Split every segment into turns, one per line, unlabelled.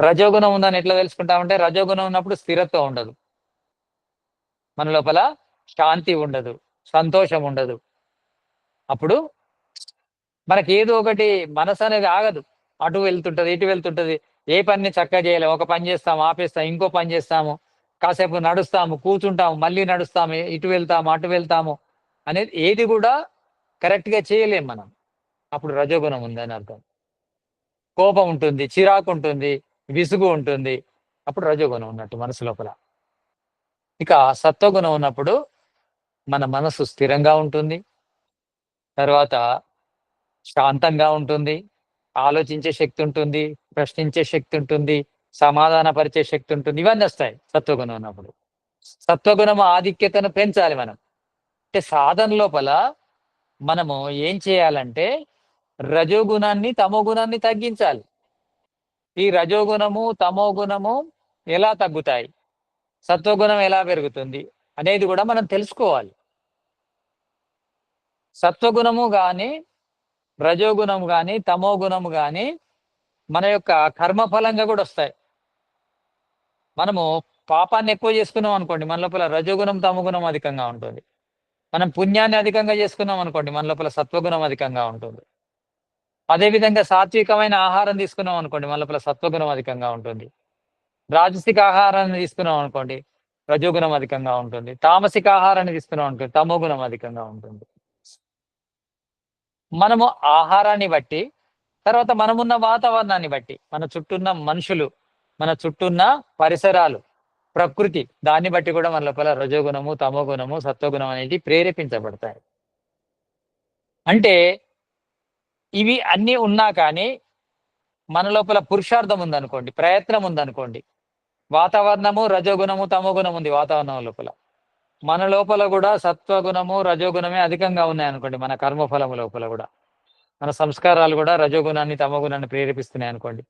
రజోగుణం ఉందని ఎట్లా తెలుసుకుంటామంటే రజోగుణం ఉన్నప్పుడు స్థిరత్వం ఉండదు. మన లోపల శాంతి ఉండదు సంతోషం ఉండదు. అప్పుడు మనకి ఏదో ఒకటి మనసు అనేది ఆగదు. అటు వెళ్తుంటది ఇటు వెళ్తుంటది. ఏ పనిని చక్కగా చేయలేము. ఒక పని చేస్తాము ఆపేస్తాం ఇంకో పని చేస్తాము. కాసేపు నడుస్తాము కూర్చుంటాము మళ్ళీ నడుస్తాము ఇటు వెళ్తాము అటు వెళ్తాము అనేది ఏది కూడా కరెక్ట్గా చేయలేం మనం. అప్పుడు రజోగుణం ఉందని అర్థం. కోపం ఉంటుంది చిరాకు ఉంటుంది. విసుగు ఉంటుంది అప్పుడు రజోగుణం ఉన్నట్టు మనసు లోపల. ఇక సత్వగుణం ఉన్నప్పుడు మన మనసు స్థిరంగా ఉంటుంది. తర్వాత శాంతంగా ఉంటుంది. ఆలోచించే శక్తి ఉంటుంది. ప్రశ్నించే శక్తి ఉంటుంది. సమాధాన పరిచే శక్తి ఉంటుంది. ఇవన్నీ వస్తాయి సత్వగుణం ఉన్నప్పుడు. సత్వగుణం ఆధిక్యతను పెంచాలి మనం. అంటే సాధన లోపల మనము ఏం చేయాలంటే రజోగుణాన్ని తమో గుణాన్ని తగ్గించాలి. ఈ రజోగుణము తమో గుణము ఎలా తగ్గుతాయి? సత్వగుణం ఎలా పెరుగుతుంది? అనేది కూడా మనం తెలుసుకోవాలి. సత్వగుణము కానీ రజోగుణము కానీ తమో గుణము కానీ మన యొక్క కర్మఫలంగా కూడా వస్తాయి. మనము పాపాన్ని ఎక్కువ చేసుకున్నాం అనుకోండి మన లోపల రజోగుణం తమగుణం అధికంగా ఉంటుంది. మనం పుణ్యాన్ని అధికంగా చేసుకున్నాం అనుకోండి మన లోపల సత్వగుణం అధికంగా ఉంటుంది. అదేవిధంగా సాత్వికమైన ఆహారం తీసుకున్నాం అనుకోండి మన లోపల సత్వగుణం అధికంగా ఉంటుంది. రాజసిక ఆహారాన్ని తీసుకున్నాం అనుకోండి రజోగుణం అధికంగా ఉంటుంది. తామసిక ఆహారాన్ని తీసుకున్నాం అనుకోండి తమోగుణం అధికంగా ఉంటుంది. మనము ఆహారాన్ని బట్టి తర్వాత మనమున్న వాతావరణాన్ని బట్టి మన చుట్టూన్న మనుషులు మన చుట్టూన్న పరిసరాలు ప్రకృతి దాన్ని బట్టి కూడా మన లోపల రజోగుణము తమోగుణము సత్వగుణం అనేది ప్రేరేపించబడతాయి. అంటే ఇవి అన్నీ ఉన్నా కానీ మన లోపల పురుషార్థం ఉందనుకోండి ప్రయత్నం ఉందనుకోండి. వాతావరణము రజోగుణము తమోగుణం ఉంది వాతావరణం లోపల. మన లోపల కూడా సత్వగుణము రజోగుణమే అధికంగా ఉన్నాయి అనుకోండి మన కర్మఫలము లోపల కూడా. మన సంస్కారాలు కూడా రజోగుణాన్ని తమోగుణాన్ని ప్రేరేపిస్తున్నాయి అనుకోండి.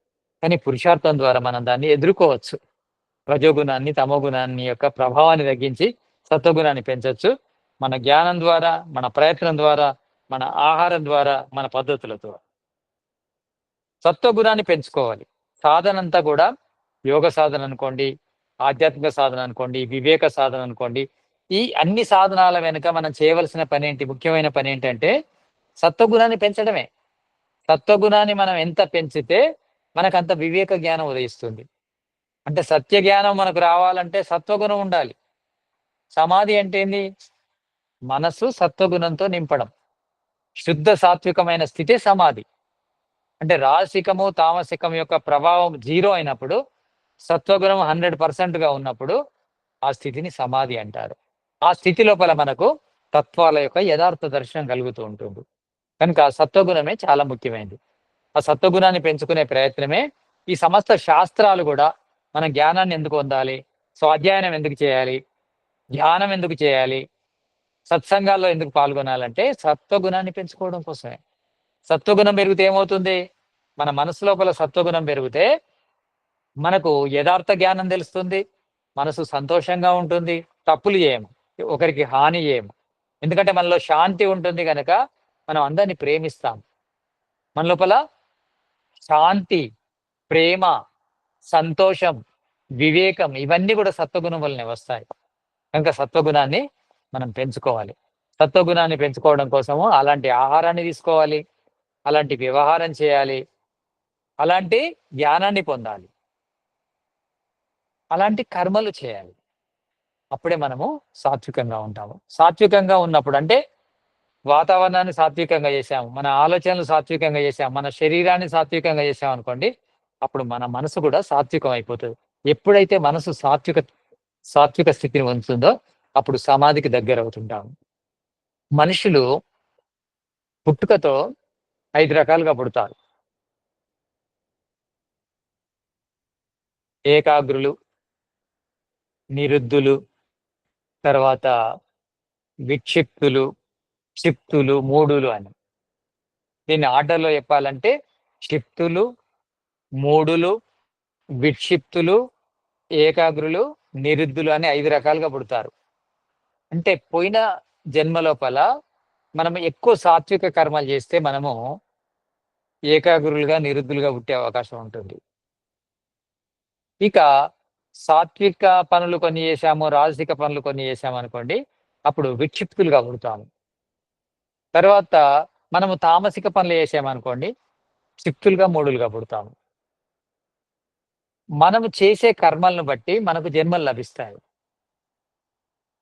కానీ పురుషార్థం ద్వారా మనం దాన్ని ఎదుర్కోవచ్చు. రజోగుణాన్ని తమోగుణాన్ని యొక్క ప్రభావాన్ని తగ్గించి సత్వగుణాన్ని పెంచవచ్చు మన జ్ఞానం ద్వారా మన ప్రయత్నం ద్వారా మన ఆహారం ద్వారా మన పద్ధతులతో. సత్వగుణాన్ని పెంచుకోవాలి. సాధన అంతా కూడా యోగ సాధన అనుకోండి ఆధ్యాత్మిక సాధన అనుకోండి వివేక సాధన అనుకోండి. ఈ అన్ని సాధనాల వెనుక మనం చేయవలసిన పని ఏంటి ముఖ్యమైన పని ఏంటంటే సత్వగుణాన్ని పెంచడమే. సత్వగుణాన్ని మనం ఎంత పెంచితే మనకు అంత వివేక జ్ఞానం ఉదయిస్తుంది. అంటే సత్య జ్ఞానం మనకు రావాలంటే సత్వగుణం ఉండాలి. సమాధి అంటే ఏంది? మనసు సత్వగుణంతో నింపడం. శుద్ధ సాత్వికమైన స్థితే సమాధి. అంటే రాసికము తామసికం యొక్క ప్రభావం జీరో అయినప్పుడు సత్వగుణం హండ్రెడ్ పర్సెంట్గా ఉన్నప్పుడు ఆ స్థితిని సమాధి అంటారు. ఆ స్థితి లోపల మనకు తత్వాల యొక్క యథార్థ దర్శనం కలుగుతూ ఉంటుంది. కనుక సత్వగుణమే చాలా ముఖ్యమైనది. ఆ సత్వగుణాన్ని పెంచుకునే ప్రయత్నమే ఈ సమస్త శాస్త్రాలు కూడా మన జ్ఞానాన్ని ఎందుకు పొందాలి స్వాధ్యాయనం ఎందుకు చేయాలి ధ్యానం ఎందుకు చేయాలి సత్సంగాల్లో ఎందుకు పాల్గొనాలంటే సత్వగుణాన్ని పెంచుకోవడం కోసమే. సత్వగుణం పెరిగితే ఏమవుతుంది? మన మనసు లోపల సత్వగుణం పెరిగితే మనకు యథార్థ జ్ఞానం తెలుస్తుంది మనసు సంతోషంగా ఉంటుంది తప్పులు చేయము ఒకరికి హాని చేయము. ఎందుకంటే మనలో శాంతి ఉంటుంది కనుక మనం అందరిని ప్రేమిస్తాం మన లోపల శాంతి ప్రేమ సంతోషం వివేకం ఇవన్నీ కూడా సత్వగుణం వల్లనే వస్తాయి. కనుక సత్వగుణాన్ని మనం పెంచుకోవాలి. సత్వగుణాన్ని పెంచుకోవడం కోసము అలాంటి ఆహారాన్ని తీసుకోవాలి. అలాంటి వ్యవహారం చేయాలి. అలాంటి జ్ఞానాన్ని పొందాలి. అలాంటి కర్మలు చేయాలి. అప్పుడే మనము సాత్వికంగా ఉంటాము. సాత్వికంగా ఉన్నప్పుడు అంటే వాతావరణాన్ని సాత్వికంగా చేసాము మన ఆలోచనలు సాత్వికంగా చేసాము మన శరీరాన్ని సాత్వికంగా చేసాము అనుకోండి అప్పుడు మన మనసు కూడా సాత్వికం అయిపోతుంది. ఎప్పుడైతే మనసు సాత్విక సాత్విక స్థితిని ఉంచుతుందో అప్పుడు సమాధికి దగ్గర అవుతుంటాం మనుషులు పుట్టుకతో ఐదు రకాలుగా పుడతారు. ఏకాగ్రులు నిరుద్ధులు తర్వాత విక్షిప్తులు క్షిప్తులు మూడులు అని. దీన్ని ఆర్డర్లో చెప్పాలంటే క్షిప్తులు మూడులు విక్షిప్తులు ఏకాగ్రులు నిరుద్ధులు అని ఐదు రకాలుగా పుడతారు. అంటే పోయిన జన్మ లోపల మనం ఎక్కువ సాత్విక కర్మలు చేస్తే మనము ఏకాగ్రులుగా నిరుద్ధులుగా పుట్టే అవకాశం ఉంటుంది. ఇక సాత్విక పనులు కొన్ని చేశాము రాజసిక పనులు కొన్ని చేశాము అనుకోండి అప్పుడు విక్షిప్తులుగా పుడతాము. తర్వాత మనము తామసిక పనులు చేసామనుకోండి క్షిప్తులుగా మూడులుగా పుడతాము. మనము చేసే కర్మలను బట్టి మనకు జన్మలు లభిస్తాయి.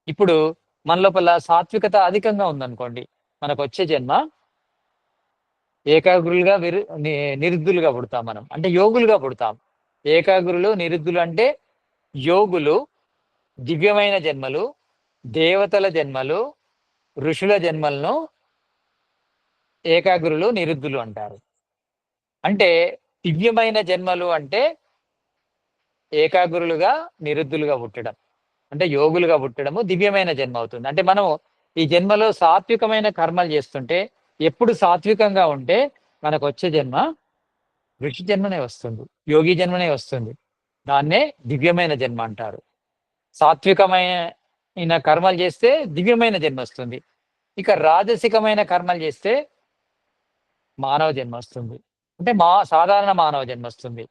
ఇప్పుడు మన లోపల సాత్వికత అధికంగా ఉందనుకోండి మనకు వచ్చే జన్మ ఏకాగ్రులుగా విరు ని- నిరుద్ధులుగా పుడతాం మనం. అంటే యోగులుగా పుడతాం. ఏకాగ్రులు నిరుద్ధులు అంటే యోగులు దివ్యమైన జన్మలు దేవతల జన్మలు ఋషుల జన్మలను ఏకాగ్రులు నిరుద్ధులు అంటారు. అంటే దివ్యమైన జన్మలు అంటే ఏకాగ్రులుగా నిరుద్ధులుగా పుట్టడం. అంటే యోగులుగా పుట్టడము దివ్యమైన జన్మ అవుతుంది. అంటే మనం ఈ జన్మలో సాత్వికమైన కర్మలు చేస్తుంటే ఎప్పుడు సాత్వికంగా ఉంటే మనకు వచ్చే జన్మ ఋషి జన్మనే వస్తుంది యోగి జన్మనే వస్తుంది. దాన్నే దివ్యమైన జన్మ అంటారు. సాత్వికమైన కర్మలు చేస్తే దివ్యమైన జన్మ వస్తుంది. ఇక రాజసికమైన కర్మలు చేస్తే మానవ జన్మ వస్తుంది. అంటే మా సాధారణ మానవ జన్మ వస్తుంది.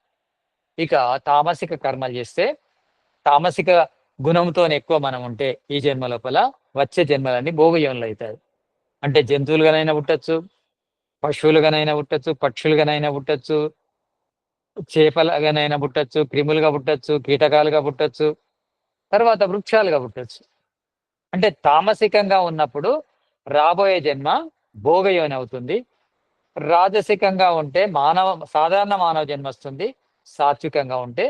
ఇక తామసిక కర్మలు చేస్తే తామసిక గుణంతో ఎక్కువ మనం ఉంటే ఈ జన్మ లోపల వచ్చే జన్మలన్నీ భోగయోనులు అవుతాయి. అంటే జంతువులుగానైనా పుట్టచ్చు పశువులుగానైనా పుట్టచ్చు పక్షులుగానైనా పుట్టచ్చు చేపలుగానైనా పుట్టచ్చు క్రిములుగా పుట్టచ్చు కీటకాలుగా పుట్టచ్చు తర్వాత వృక్షాలుగా పుట్టచ్చు. అంటే తామసికంగా ఉన్నప్పుడు రాబోయే జన్మ భోగయోని అవుతుంది. రాజసికంగా ఉంటే మానవ సాధారణ మానవ జన్మ వస్తుంది. సాత్వికంగా ఉంటే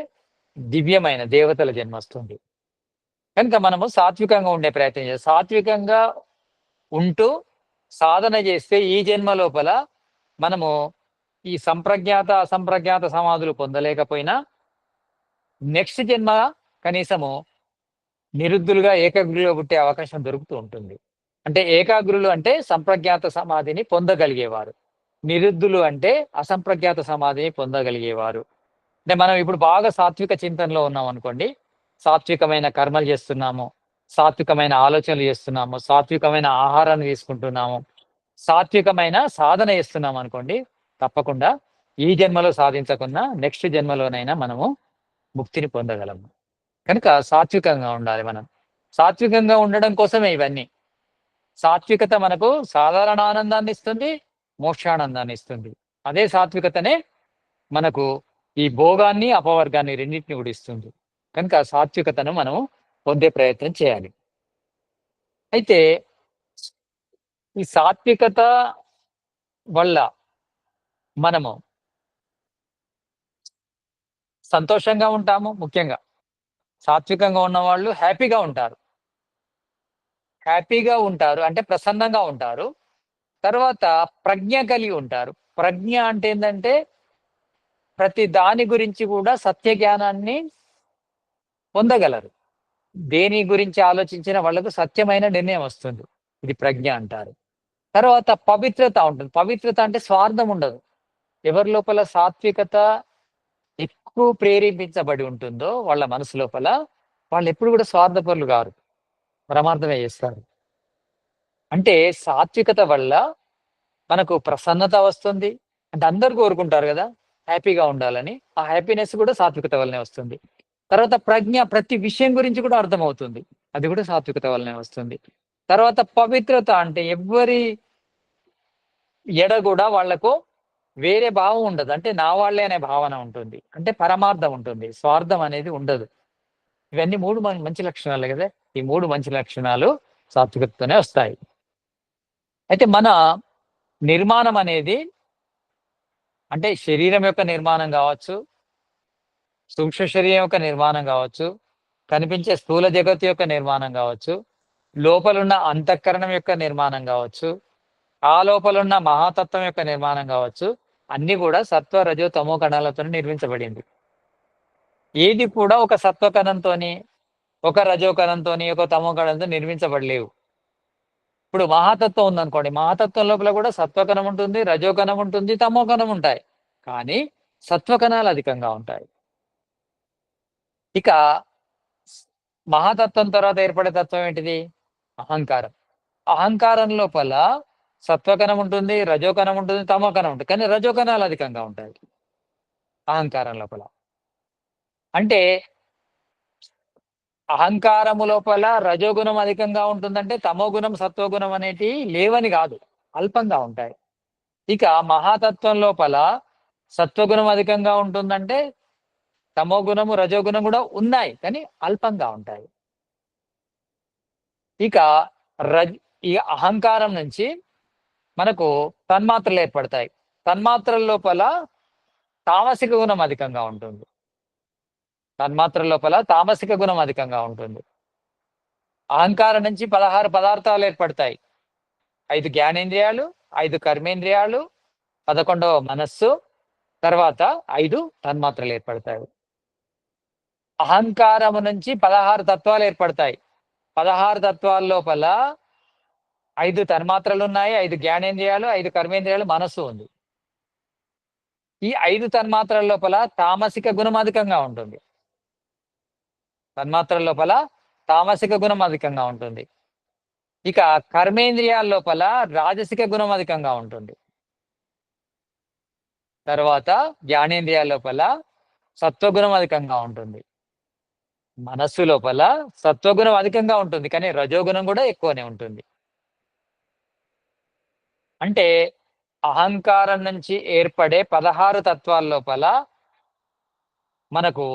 దివ్యమైన దేవతల జన్మ వస్తుంది. కనుక మనము సాత్వికంగా ఉండే ప్రయత్నం చేయాలి. సాత్వికంగా ఉంటూ సాధన చేస్తే ఈ జన్మ లోపల మనము ఈ సంప్రజ్ఞాత అసంప్రజ్ఞాత సమాధులు పొందలేకపోయినా నెక్స్ట్ జన్మ కనీసము నిరుద్ధులుగా ఏకాగ్రులుగా పుట్టే అవకాశం దొరుకుతూ ఉంటుంది. అంటే ఏకాగ్రులు అంటే సంప్రజ్ఞాత సమాధిని పొందగలిగేవారు. నిరుద్ధులు అంటే అసంప్రజ్ఞాత సమాధిని పొందగలిగేవారు. అంటే మనం ఇప్పుడు బాగా సాత్విక చింతనలో ఉన్నాం అనుకోండి సాత్వికమైన కర్మలు చేస్తున్నాము సాత్వికమైన ఆలోచనలు చేస్తున్నాము సాత్వికమైన ఆహారాన్ని తీసుకుంటున్నాము సాత్వికమైన సాధన చేస్తున్నాం అనుకోండి తప్పకుండా ఈ జన్మలో సాధించకుండా నెక్స్ట్ జన్మలోనైనా మనము ముక్తిని పొందగలము. కనుక సాత్వికంగా ఉండాలి మనం. సాత్వికంగా ఉండడం కోసమే ఇవన్నీ. సాత్వికత మనకు సాధారణ ఆనందాన్ని ఇస్తుంది మోక్షానందాన్ని ఇస్తుంది. అదే సాత్వికతనే మనకు ఈ భోగాన్ని అపవర్గాన్ని రెండింటిని కూడా ఇస్తుంది. కనుక సాత్వికతను మనం పొందే ప్రయత్నం చేయాలి. అయితే ఈ సాత్వికత వల్ల మనము సంతోషంగా ఉంటాము ముఖ్యంగా. సాత్వికంగా ఉన్న వాళ్ళు హ్యాపీగా ఉంటారు. హ్యాపీగా ఉంటారు అంటే ప్రసన్నంగా ఉంటారు. తర్వాత ప్రజ్ఞ కలిగి ఉంటారు. ప్రజ్ఞ అంటే ఏంటంటే ప్రతి దాని గురించి కూడా సత్య జ్ఞానాన్ని పొందగలరు. దేని గురించి ఆలోచించిన వాళ్ళకు సత్యమైన నిర్ణయం వస్తుంది. ఇది ప్రజ్ఞ అంటారు. తర్వాత పవిత్రత ఉంటుంది. పవిత్రత అంటే స్వార్థం ఉండదు. ఎవరి లోపల సాత్వికత ఎక్కువ ప్రేరేపించబడి ఉంటుందో వాళ్ళ మనసు లోపల వాళ్ళు ఎప్పుడు కూడా స్వార్థపరులు కారు. పరమార్థమే చేస్తారు. అంటే సాత్వికత వల్ల మనకు ప్రసన్నత వస్తుంది. అంటే అందరు కోరుకుంటారు కదా హ్యాపీగా ఉండాలని. ఆ హ్యాపీనెస్ కూడా సాత్వికత వల్లనే వస్తుంది. తర్వాత ప్రజ్ఞ ప్రతి విషయం గురించి కూడా అర్థమవుతుంది. అది కూడా సాత్వికత వల్లనే వస్తుంది. తర్వాత పవిత్రత అంటే ఎవ్వరి ఎడ కూడా వాళ్ళకు వేరే భావం ఉండదు. అంటే నా వాళ్ళే అనే భావన ఉంటుంది. అంటే పరమార్థం ఉంటుంది. స్వార్థం అనేది ఉండదు. ఇవన్నీ మూడు మంచి లక్షణాలు కదా. ఈ మూడు మంచి లక్షణాలు సాత్వికతతోనే వస్తాయి. అయితే మన నిర్మాణం అనేది అంటే శరీరం యొక్క నిర్మాణం కావచ్చు సూక్ష్మ శరీరం యొక్క నిర్మాణం కావచ్చు కనిపించే స్థూల జగత్తు యొక్క నిర్మాణం కావచ్చు లోపలున్న అంతఃకరణం యొక్క నిర్మాణం కావచ్చు ఆ లోపలున్న మహాతత్వం యొక్క నిర్మాణం కావచ్చు అన్ని కూడా సత్వ రజో తమో కణాలతో నిర్మించబడింది. ఏది కూడా ఒక సత్వ కణంతోని ఒక రజో కణంతోని ఒక తమో కణంతో నిర్మించబడలేవు. ఇప్పుడు మహాతత్వం ఉందనుకోండి మహాతత్వం లోపల కూడా సత్వకణం ఉంటుంది రజోకణం ఉంటుంది తమోకణం ఉంటాయి. కానీ సత్వకణాలు అధికంగా ఉంటాయి. ఇక మహాతత్వం తర్వాత ఏర్పడే తత్వం ఏంటిది? అహంకారం. అహంకారం లోపల సత్వకణం ఉంటుంది రజోకణం ఉంటుంది తమోకణం ఉంటుంది. కానీ రజోకణాలు అధికంగా ఉంటాయి అహంకారం లోపల. అంటే అహంకారము లోపల రజోగుణం అధికంగా ఉంటుందంటే తమోగుణం సత్వగుణం అనేటి లేవని కాదు. అల్పంగా ఉంటాయి. ఇక మహాతత్వం లోపల సత్వగుణం అధికంగా ఉంటుందంటే తమో గుణము రజోగుణం కూడా ఉన్నాయి కానీ అల్పంగా ఉంటాయి. ఇక రజ్ ఈ అహంకారం నుంచి మనకు తన్మాత్రలు ఏర్పడతాయి. తన్మాత్రల లోపల తామసిక గుణం అధికంగా ఉంటుంది. తన్మాత్రల లోపల తామసిక గుణం అధికంగా ఉంటుంది. అహంకారం నుంచి పదహారు పదార్థాలు ఏర్పడతాయి. ఐదు జ్ఞానేంద్రియాలు ఐదు కర్మేంద్రియాలు పదకొండవ మనస్సు తర్వాత ఐదు తన్మాత్రలు ఏర్పడతాయి. అహంకారము నుంచి పదహారు తత్వాలు ఏర్పడతాయి. పదహారు తత్వాల లోపల ఐదు తన్మాత్రలు ఉన్నాయి ఐదు జ్ఞానేంద్రియాలు ఐదు కర్మేంద్రియాలు మనస్సు ఉంది. ఈ ఐదు తన్మాత్రల లోపల తామసిక గుణం అధికంగా ఉంటుంది. తన్మాత్రల లోపల తామసిక గుణం అధికంగా ఉంటుంది. ఇక కర్మేంద్రియాల లోపల రాజసిక గుణం అధికంగా ఉంటుంది. తర్వాత జ్ఞానేంద్రియాల లోపల సత్వగుణం అధికంగా ఉంటుంది. మనస్సు లోపల సత్వగుణం అధికంగా ఉంటుంది కానీ రజోగుణం కూడా ఎక్కువనే ఉంటుంది. అంటే అహంకారం నుంచి ఏర్పడే పదహారు తత్వాల లోపల మనకు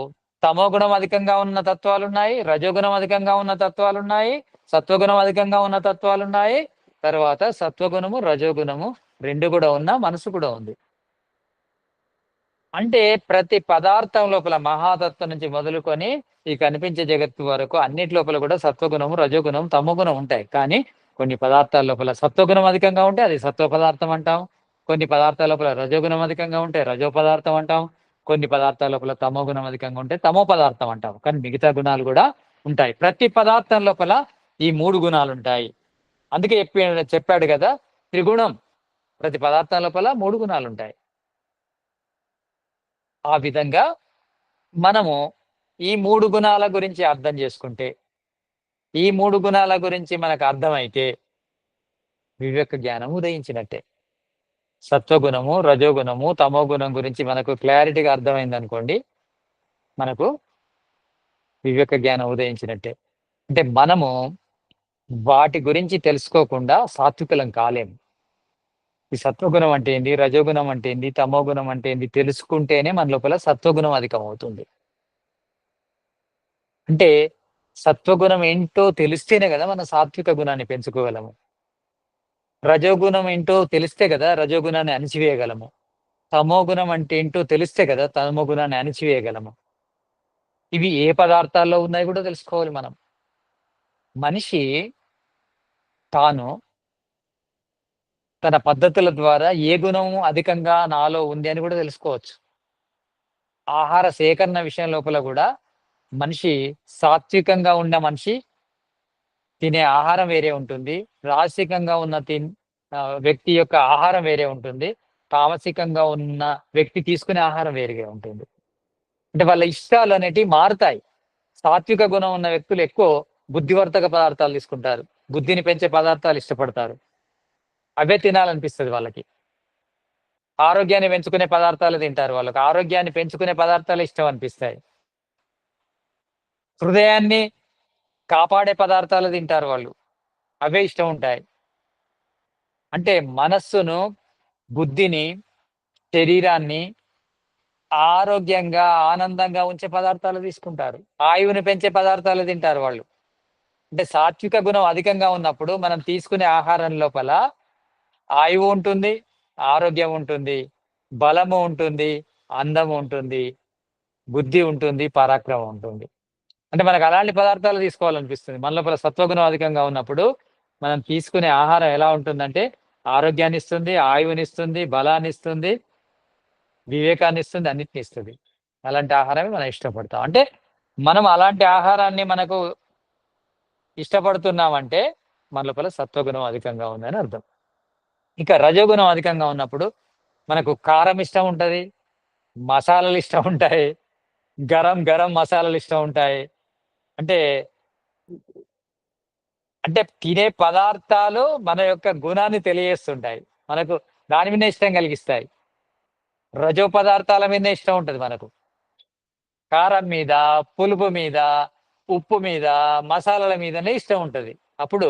తమోగుణం అధికంగా ఉన్న తత్వాలు ఉన్నాయి రజోగుణం అధికంగా ఉన్న తత్వాలు ఉన్నాయి సత్వగుణం అధికంగా ఉన్న తత్వాలు ఉన్నాయి తర్వాత సత్వగుణము రజోగుణము రెండు కూడా ఉన్న మనసు కూడా ఉంది. అంటే ప్రతి పదార్థం లోపల మహాతత్వం నుంచి మొదలుకొని ఈ కనిపించే జగత్తు వరకు అన్నిటి లోపల కూడా సత్వగుణము రజోగుణం తమోగుణం ఉంటాయి. కానీ కొన్ని పదార్థాల లోపల సత్వగుణం అధికంగా ఉంటే అది సత్వ పదార్థం అంటాం. కొన్ని పదార్థాల లోపల రజోగుణం అధికంగా ఉంటే రజో పదార్థం అంటాం. కొన్ని పదార్థాల లోపల తమో గుణం అధికంగా ఉంటే తమో పదార్థం అంటాం. కానీ మిగతా గుణాలు కూడా ఉంటాయి. ప్రతి పదార్థం లోపల ఈ మూడు గుణాలు ఉంటాయి. అందుకే చెప్పి చెప్పాడు కదా త్రిగుణం. ప్రతి పదార్థం లోపల మూడు గుణాలు ఉంటాయి. ఆ విధంగా మనము ఈ మూడు గుణాల గురించి అర్థం చేసుకుంటే ఈ మూడు గుణాల గురించి మనకు అర్థమైతే వివేక జ్ఞానం ఉదయించినట్టే. సత్వగుణము రజోగుణము తమో గుణం గురించి మనకు క్లారిటీగా అర్థమైంది అనుకోండి మనకు వివేక జ్ఞానం ఉదయించినట్టే. అంటే మనము వాటి గురించి తెలుసుకోకుండా సాత్వికులం కాలేము. ఈ సత్వగుణం అంటే ఏంది? రజోగుణం అంటే ఏంది? తమో గుణం అంటే ఏంది? తెలుసుకుంటేనే మన లోపల సత్వగుణం అధికం అవుతుంది అంటే సత్వగుణం ఏంటో తెలిస్తేనే కదా మనం సాత్విక గుణాన్ని పెంచుకోగలము. రజోగుణం ఏంటో తెలిస్తే కదా రజోగుణాన్ని అణిచివేయగలము. తమో గుణం అంటే ఏంటో తెలిస్తే కదా తమో గుణాన్ని అణిచివేయగలము. ఇవి ఏ పదార్థాల్లో ఉన్నాయి కూడా తెలుసుకోవాలి మనం. మనిషి తాను తన పద్ధతుల ద్వారా ఏ గుణము అధికంగా నాలో ఉంది అని కూడా తెలుసుకోవచ్చు. ఆహార సేకరణ విషయం లోపల కూడా మనిషి సాత్వికంగా ఉన్న మనిషి తినే ఆహారం వేరే ఉంటుంది. రాసికంగా ఉన్న తిన్ వ్యక్తి యొక్క ఆహారం వేరే ఉంటుంది. తామసికంగా ఉన్న వ్యక్తి తీసుకునే ఆహారం వేరుగా ఉంటుంది. అంటే వాళ్ళ ఇష్టాలు అనేటివి మారుతాయి. సాత్విక గుణం ఉన్న వ్యక్తులు ఎక్కువ బుద్ధివర్ధక పదార్థాలు తీసుకుంటారు. బుద్ధిని పెంచే పదార్థాలు ఇష్టపడతారు. అవే తినాలనిపిస్తుంది వాళ్ళకి. ఆరోగ్యాన్ని పెంచుకునే పదార్థాలు తింటారు వాళ్ళకి. ఆరోగ్యాన్ని పెంచుకునే పదార్థాలు ఇష్టం అనిపిస్తాయి. హృదయాన్ని కాపాడే పదార్థాలు తింటారు వాళ్ళు. అవే ఇష్టం ఉంటాయి. అంటే మనస్సును బుద్ధిని శరీరాన్ని ఆరోగ్యంగా ఆనందంగా ఉంచే పదార్థాలు తీసుకుంటారు. ఆయువుని పెంచే పదార్థాలు తింటారు వాళ్ళు. అంటే సాత్విక గుణం అధికంగా ఉన్నప్పుడు మనం తీసుకునే ఆహారం లోపల ఆయువు ఉంటుంది ఆరోగ్యం ఉంటుంది బలము ఉంటుంది అందం ఉంటుంది బుద్ధి ఉంటుంది పరాక్రమం ఉంటుంది. అంటే మనకు అలాంటి పదార్థాలు తీసుకోవాలనిపిస్తుంది. మన లోపల సత్వగుణం అధికంగా ఉన్నప్పుడు మనం తీసుకునే ఆహారం ఎలా ఉంటుందంటే ఆరోగ్యాన్ని ఇస్తుంది ఆయువుని ఇస్తుంది బలాన్ని ఇస్తుంది వివేకాన్ని ఇస్తుంది అన్నిటిని ఇస్తుంది. అలాంటి ఆహారమే మనం ఇష్టపడతాం. అంటే మనం అలాంటి ఆహారాన్ని మనకు ఇష్టపడుతున్నామంటే మన లోపల సత్వగుణం అధికంగా ఉందని అర్థం. ఇంకా రజోగుణం అధికంగా ఉన్నప్పుడు మనకు కారం ఇష్టం ఉంటుంది మసాలాలు ఇష్టం ఉంటాయి గరం గరం మసాలాలు ఇష్టం ఉంటాయి. అంటే అంటే తినే పదార్థాలు మన యొక్క గుణాన్ని తెలియజేస్తుంటాయి. మనకు దాని మీద ఇష్టం కలిగిస్తాయి. రజో పదార్థాల మీద ఇష్టం ఉంటుంది మనకు. కారం మీద పులుపు మీద ఉప్పు మీద మసాలాల మీదనే ఇష్టం ఉంటుంది. అప్పుడు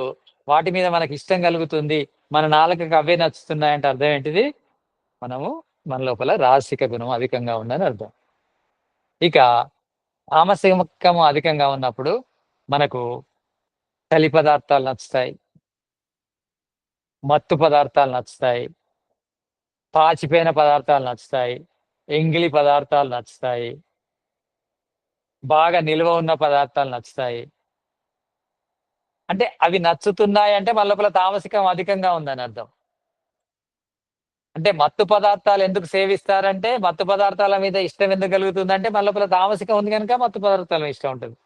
వాటి మీద మనకి ఇష్టం కలుగుతుంది. మన నాలుకకి అవే నచ్చుతున్నాయంటే అర్థం ఏంటిది? మనము మన లోపల రాసిక గుణం అధికంగా ఉందని అర్థం. ఇక తామసికము అధికంగా ఉన్నప్పుడు మనకు చలి పదార్థాలు నచ్చుతాయి. మత్తు పదార్థాలు నచ్చుతాయి. పాచిపోయిన పదార్థాలు నచ్చుతాయి. ఎంగిలి పదార్థాలు నచ్చుతాయి. బాగా నిల్వ ఉన్న పదార్థాలు నచ్చుతాయి. అంటే అవి నచ్చుతున్నాయి అంటే మన లోపల తామసికం అధికంగా ఉందని అర్థం. అంటే మత్తు పదార్థాలు ఎందుకు సేవిస్తారంటే మత్తు పదార్థాల మీద ఇష్టం ఎందుకు కలుగుతుంది అంటే మన లోపల తామసికం ఉంది కనుక మత్తు పదార్థాల ఇష్టం ఉంటుంది.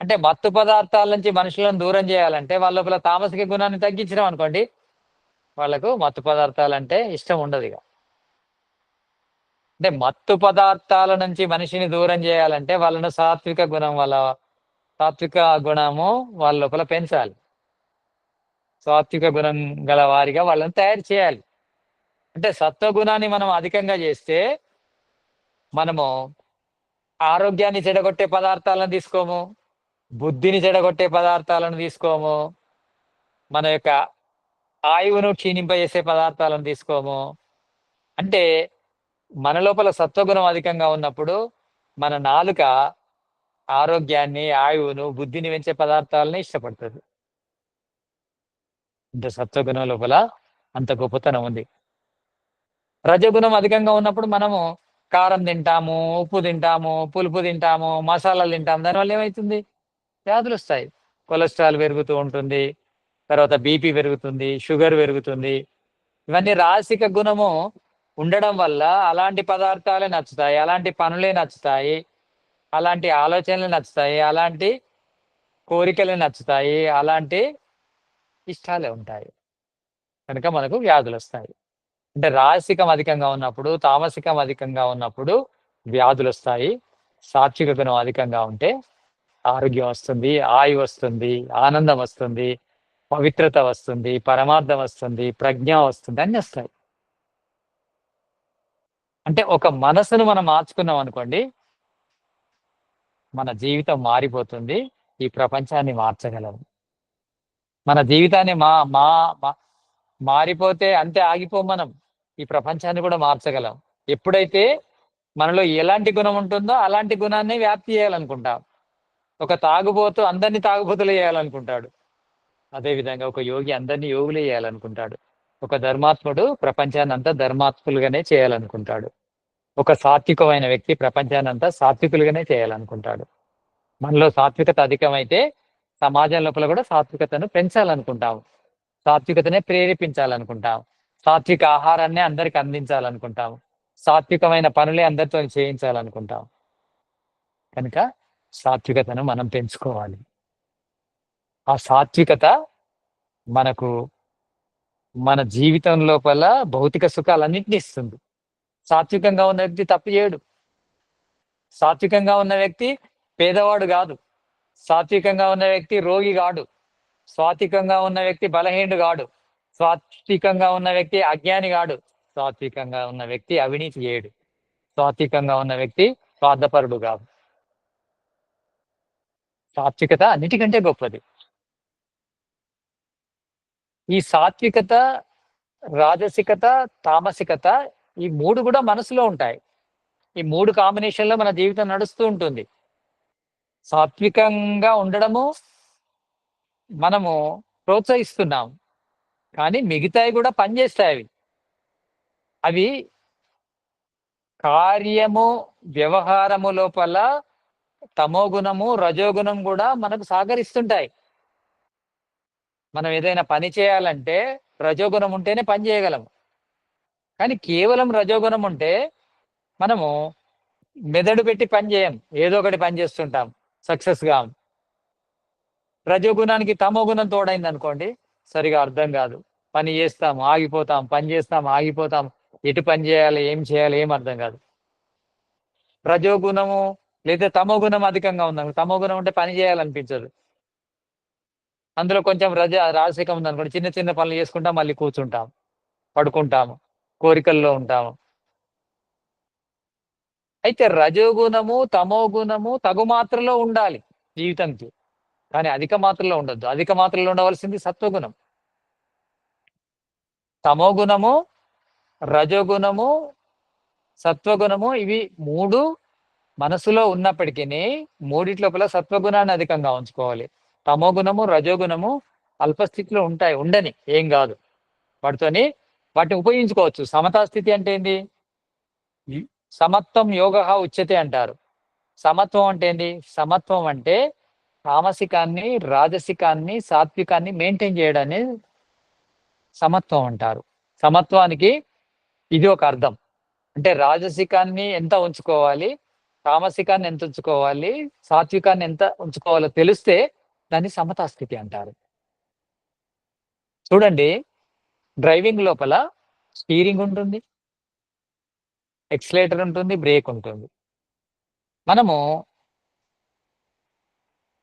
అంటే మత్తు పదార్థాల నుంచి మనుషులను దూరం చేయాలంటే వాళ్ళ లోపల తామసిక గుణాన్ని తగ్గించడం అనుకోండి వాళ్ళకు మత్తు పదార్థాలు అంటే ఇష్టం ఉండదు ఇక. అంటే మత్తు పదార్థాల నుంచి మనిషిని దూరం చేయాలంటే వాళ్ళను సాత్విక గుణం వాళ్ళ సాత్విక గుణము వాళ్ళ లోపల పెంచాలి. సాత్విక గుణం గల వారిగా వాళ్ళని తయారు చేయాలి. అంటే సత్వగుణాన్ని మనం అధికంగా చేస్తే మనము ఆరోగ్యాన్ని చెడగొట్టే పదార్థాలను తీసుకోము బుద్ధిని చెడగొట్టే పదార్థాలను తీసుకోము మన యొక్క ఆయువును క్షీణింపజేసే పదార్థాలను తీసుకోము. అంటే మన లోపల సత్వగుణం అధికంగా ఉన్నప్పుడు మన నాలుక ఆరోగ్యాన్ని ఆయువును బుద్ధిని పెంచే పదార్థాలని ఇష్టపడుతుంది ఇంత సత్వగుణం లోపల అంత గొప్పతనం ఉంది. రజగుణం అధికంగా ఉన్నప్పుడు మనము కారం తింటాము ఉప్పు తింటాము పులుపు తింటాము మసాలాలు తింటాము. దానివల్ల ఏమవుతుంది వ్యాధులు వస్తాయి. కొలెస్ట్రాల్ పెరుగుతూ ఉంటుంది. తర్వాత బీపీ పెరుగుతుంది షుగర్ పెరుగుతుంది. ఇవన్నీ రాసిక గుణము ఉండడం వల్ల అలాంటి పదార్థాలే నచ్చుతాయి అలాంటి పనులే నచ్చుతాయి. అలాంటి ఆలోచనలు నచ్చుతాయి అలాంటి కోరికలు నచ్చుతాయి అలాంటి ఇష్టాలే ఉంటాయి. కనుక మనకు వ్యాధులు వస్తాయి. అంటే రాసికం అధికంగా ఉన్నప్పుడు తామసికం అధికంగా ఉన్నప్పుడు వ్యాధులు వస్తాయి. సాత్విక గుణం అధికంగా ఉంటే ఆరోగ్యం వస్తుంది ఆయు వస్తుంది ఆనందం వస్తుంది పవిత్రత వస్తుంది పరమార్థం వస్తుంది ప్రజ్ఞ వస్తుంది అన్ని వస్తాయి. అంటే ఒక మనసును మనం మార్చుకున్నాం అనుకోండి మన జీవితం మారిపోతుంది ఈ ప్రపంచాన్ని మార్చగలం మన జీవితాన్ని మా మా మారిపోతే అంతే ఆగిపో మనం. ఈ ప్రపంచాన్ని కూడా మార్చగలం. ఎప్పుడైతే మనలో ఎలాంటి గుణం ఉంటుందో అలాంటి గుణాన్ని వ్యాప్తి చేయాలనుకుంటాం. ఒక తాగుబోతు అందరినీ తాగుబోతులు చేయాలనుకుంటాడు. అదేవిధంగా ఒక యోగి అందరినీ యోగులు చేయాలనుకుంటాడు. ఒక ధర్మాత్ముడు ప్రపంచాన్ని అంతా ధర్మాత్ములుగానే చేయాలనుకుంటాడు. ఒక సాత్వికమైన వ్యక్తి ప్రపంచానంతా సాత్వికులుగానే చేయాలనుకుంటాడు. మనలో సాత్వికత అధికమైతే సమాజం లోపల కూడా సాత్వికతను పెంచాలనుకుంటాం. సాత్వికతనే ప్రేరేపించాలనుకుంటాం. సాత్విక ఆహారాన్ని అందరికి అందించాలనుకుంటాం. సాత్వికమైన పనులే అందరితో చేయించాలనుకుంటాం. కనుక సాత్వికతను మనం పెంచుకోవాలి. ఆ సాత్వికత మనకు మన జీవితం లోపల భౌతిక సుఖాలన్నింటినీ ఇస్తుంది. సాత్వికంగా ఉన్న వ్యక్తి తప్పు చేయడు. సాత్వికంగా ఉన్న వ్యక్తి పేదవాడు కాదు. సాత్వికంగా ఉన్న వ్యక్తి రోగి కాడు. సాత్వికంగా ఉన్న వ్యక్తి బలహీనుడు కాడు. సాత్వికంగా ఉన్న వ్యక్తి అజ్ఞాని కాడు. సాత్వికంగా ఉన్న వ్యక్తి అవినీతి చేయడు. సాత్వికంగా ఉన్న వ్యక్తి స్వార్థపరుడు కాదు. సాత్వికత అన్నిటికంటే గొప్పది. ఈ సాత్వికత రాజసికత తామసికత ఈ మూడు కూడా మనసులో ఉంటాయి. ఈ మూడు కాంబినేషన్లో మన జీవితం నడుస్తూ ఉంటుంది. సాత్వికంగా ఉండడము మనము ప్రోత్సహిస్తున్నాం. కానీ మిగతాయి కూడా పనిచేస్తాయి అవి. అవి కార్యము వ్యవహారము లోపల తమోగుణము రజోగుణం కూడా మనకు సహకరిస్తుంటాయి. మనం ఏదైనా పని చేయాలంటే రజోగుణం ఉంటేనే పని చేయగలము. కానీ కేవలం రజోగుణం ఉంటే మనము మెదడు పెట్టి పని చేయం. ఏదో ఒకటి పని చేస్తుంటాం. సక్సెస్గా రజోగుణానికి తమో గుణం తోడైంది అనుకోండి సరిగా అర్థం కాదు. పని చేస్తాం ఆగిపోతాం పని చేస్తాం ఆగిపోతాం. ఎటు పని చేయాలి ఏం చేయాలి ఏం అర్థం కాదు. రజోగుణము లేదా తమో గుణం అధికంగా ఉంది తమో గుణం అంటే పని చేయాలనిపించదు. అందులో కొంచెం రజ రాజసికం ఉందనుకోండి చిన్న చిన్న పనులు చేసుకుంటాం మళ్ళీ కూర్చుంటాం పడుకుంటాము. కోరికల్లో ఉంటాము. అయితే రజోగుణము తమో గుణము తగు మాత్రలో ఉండాలి జీవితంకి కానీ అధిక మాత్రలో ఉండొద్దు. అధిక మాత్రలో ఉండవలసింది సత్వగుణం. తమో గుణము రజోగుణము సత్వగుణము ఇవి మూడు మనసులో ఉన్నప్పటికీ మూడిటి లోపల సత్వగుణాన్ని అధికంగా ఉంచుకోవాలి. తమో గుణము రజోగుణము అల్పస్థితిలో ఉంటాయి. ఉండని ఏం కాదు. వాటితోని వాటిని ఉపయోగించుకోవచ్చు. సమతా స్థితి అంటే ఏంది? సమత్వం యోగ ఉచ్యతే అంటారు. సమత్వం అంటే ఏంది? సమత్వం అంటే తామసికాన్ని రాజసికాన్ని సాత్వికాన్ని మెయింటైన్ చేయడాన్ని సమత్వం అంటారు. సమత్వానికి ఇది ఒక అర్థం. అంటే రాజసికాన్ని ఎంత ఉంచుకోవాలి? తామసికాన్ని ఎంత ఉంచుకోవాలి? సాత్వికాన్ని ఎంత ఉంచుకోవాలో తెలిస్తే దాన్ని సమతా స్థితి అంటారు. చూడండి. డ్రైవింగ్ లోపల స్టీరింగ్ ఉంటుంది ఎక్సలేటర్ ఉంటుంది బ్రేక్ ఉంటుంది. మనము